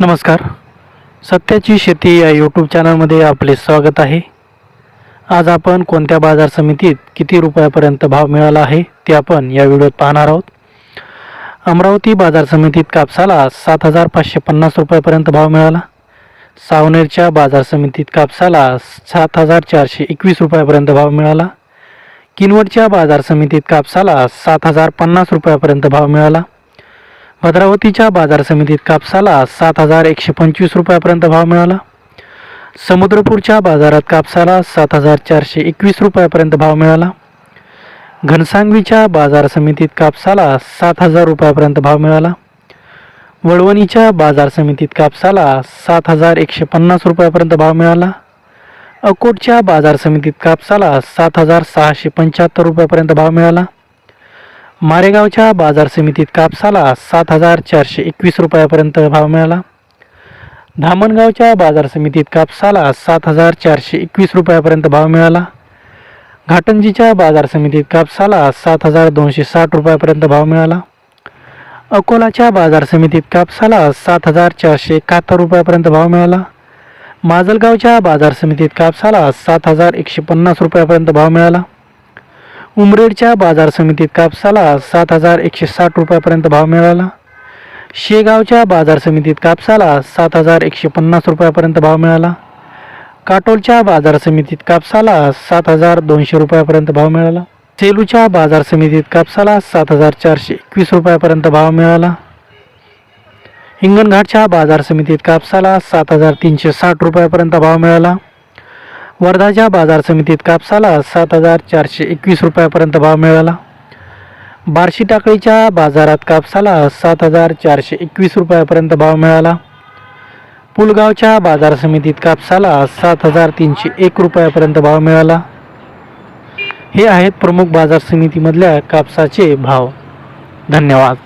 नमस्कार. सत्याची शेती या यूट्यूब चॅनलमध्ये आपले स्वागत आहे. आज आपण कोणत्या बाजार समितीत किती रुपयापर्यंत भाव मिळाला आहे ते आपण या व्हिडिओत पाहणार आहोत. अमरावती बाजार समितीत कापसाला सात हजार पाचशे पन्नास रुपयापर्यंत भाव मिळाला. सावनेरच्या बाजार समितीत कापसाला सात हजार चारशे एकवीस रुपयापर्यंत भाव मिळाला. किनवटच्या बाजार समितीत कापसाला सात हजार पन्नास रुपयापर्यंत भाव मिळाला. भद्रावतीच्या बाजार समितीत कापसाला सात हजार एकशे पंचवीस रुपयापर्यंत भाव मिळाला. समुद्रपूरच्या बाजारात कापसाला सात हजार चारशे एकवीस रुपयापर्यंत भाव मिळाला. घनसांगवीच्या बाजार समितीत कापसाला सात हजार रुपयापर्यंत भाव मिळाला. वळवणीच्या बाजार समितीत कापसाला सात हजार एकशे पन्नास रुपयापर्यंत भाव मिळाला. अकोटच्या बाजार समितीत कापसाला सात हजार सहाशे पंच्याहत्तर रुपयापर्यंत भाव मिळाला. मारेगावच्या बाजार समितीत कापसाला सात हजार चारशे एकवीस रुपयापर्यंत भाव मिळाला. धामणगावच्या बाजार समितीत कापसाला सात हजार चारशे एकवीस रुपयापर्यंत भाव मिळाला. घाटंजीच्या बाजार समितीत कापसाला सात हजार दोनशे साठ रुपयापर्यंत भाव मिळाला. अकोलाच्या बाजार समितीत कापसाला सात हजार चारशे एकाहत्तर रुपयापर्यंत भाव मिळाला. माजलगावच्या बाजार समितीत कापसाला सात हजार एकशे पन्नास रुपयापर्यंत भाव मिळाला. उमरेडच्या बाजार समितीत कापसाला सात हजार एकशे साठ रुपयापर्यंत भाव मिळाला. शेगावच्या बाजार समितीत कापसाला सात हजार एकशे पन्नास रुपयापर्यंत भाव मिळाला. काटोलच्या बाजार समितीत कापसाला सात हजार दोनशे रुपयापर्यंत भाव मिळाला. सेलूच्या बाजार समितीत कापसाला सात हजार चारशे एकवीस रुपयापर्यंत भाव मिळाला. हिंगणघाटच्या बाजार समितीत कापसाला सात हजार तीनशे साठ रुपयापर्यंत भाव मिळाला. वर्धाच्या बाजार समितीत कापसाला सात हजार चारशे एकवीस रुपयापर्यंत भाव मिळाला. बार्शी टाकळीच्या बाजारात कापसाला सात हजार चारशे एकवीस रुपयापर्यंत भाव मिळाला. पुलगावच्या बाजार समितीत कापसाला सात हजार तीनशे एक रुपयापर्यंत भाव मिळाला. हे आहेत प्रमुख बाजार समितीमधल्या कापसाचे भाव. धन्यवाद.